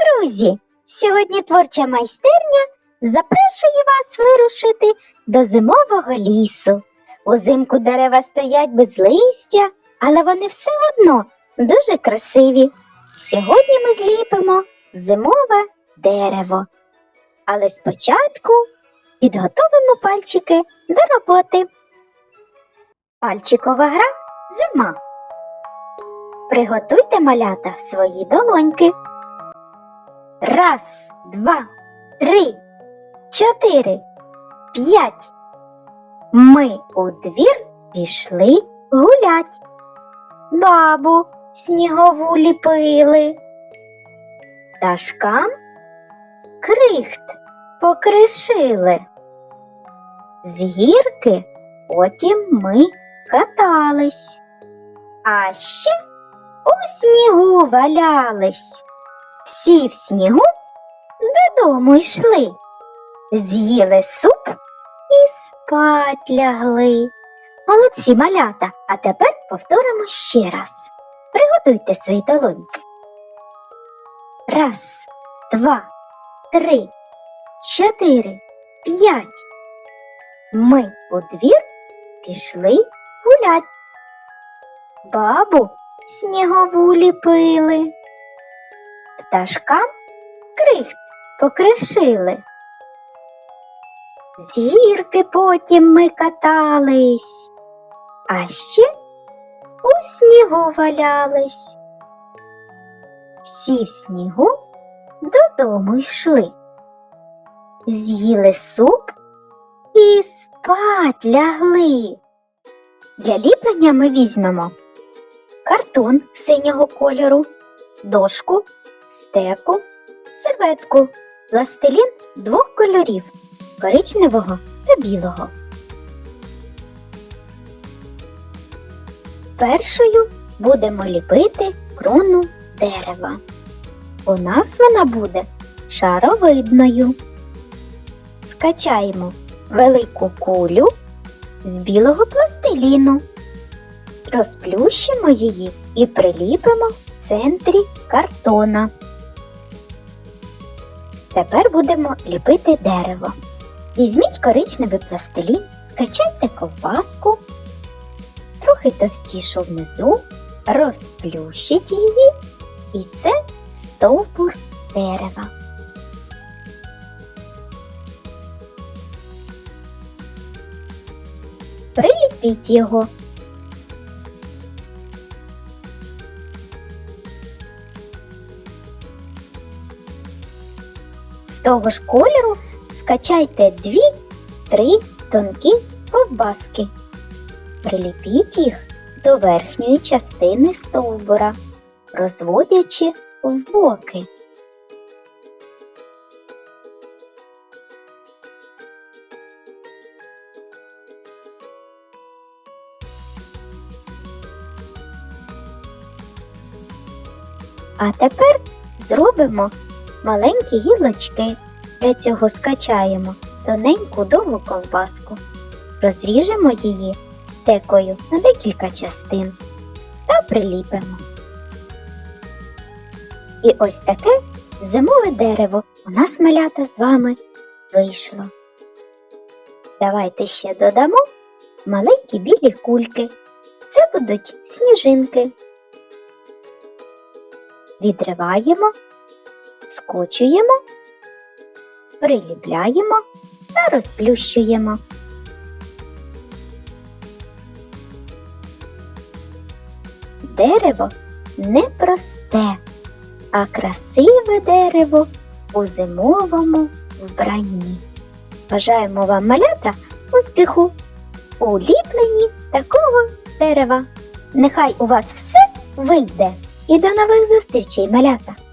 друзі! Сьогодні творча майстерня запрошує вас вирушити до зимового лісу. Узимку дерева стоять без листя, але вони все одно дуже красиві. Сьогодні ми зліпимо зимове дерево. Але спочатку підготовимо пальчики до роботи. Пальчикова гра зима. Приготуйте малята свої долоньки. Раз, два, три, чотири, п'ять. Ми у двір пішли гулять. Бабу снігову ліпили. Пташкам крихт покришили. З гірки потім ми катались. А ще у снігу валялись. Всі в снігу додому йшли, з'їли суп і спать лягли. Молодці малята, а тепер повторимо ще раз. Приготуйте свої долоньки. Раз, два, три, чотири, п'ять. Ми у двір пішли гулять. Бабу снігову ліпили. Пташкам крихт покришили. З гірки потім ми катались, а ще у снігу валялись. Всі в снігу додому йшли, з'їли суп і спать лягли. Для ліплення ми візьмемо картон синього кольору, дошку, стеку, серветку, пластилін двох кольорів коричневого та білого. Першою будемо ліпити крону дерева. У нас вона буде шаровидною. Скачаємо велику кулю з білого пластиліну. Розплющимо її і приліпимо в центрі картона. Тепер будемо ліпити дерево. Візьміть коричневий пластилін, скачайте ковбаску, трохи товстішу внизу, розплющіть її, і це стовбур дерева. Приліпіть його. Того ж кольору скачайте дві-три тонкі ковбаски. Приліпіть їх до верхньої частини стовбура, розводячи в боки. А тепер зробимо маленькі гілочки. Для цього скачаємо тоненьку довгу ковбаску, розріжемо її стекою на декілька частин та приліпимо. І ось таке зимове дерево у нас малята з вами вийшло. Давайте ще додамо маленькі білі кульки. Це будуть сніжинки. Відриваємо, скочуємо приліпляємо та розплющуємо. Дерево не просте, а красиве дерево у зимовому вбранні. Бажаємо вам малята успіху у ліпленні такого дерева. Нехай у вас все вийде. І до нових зустрічей, малята!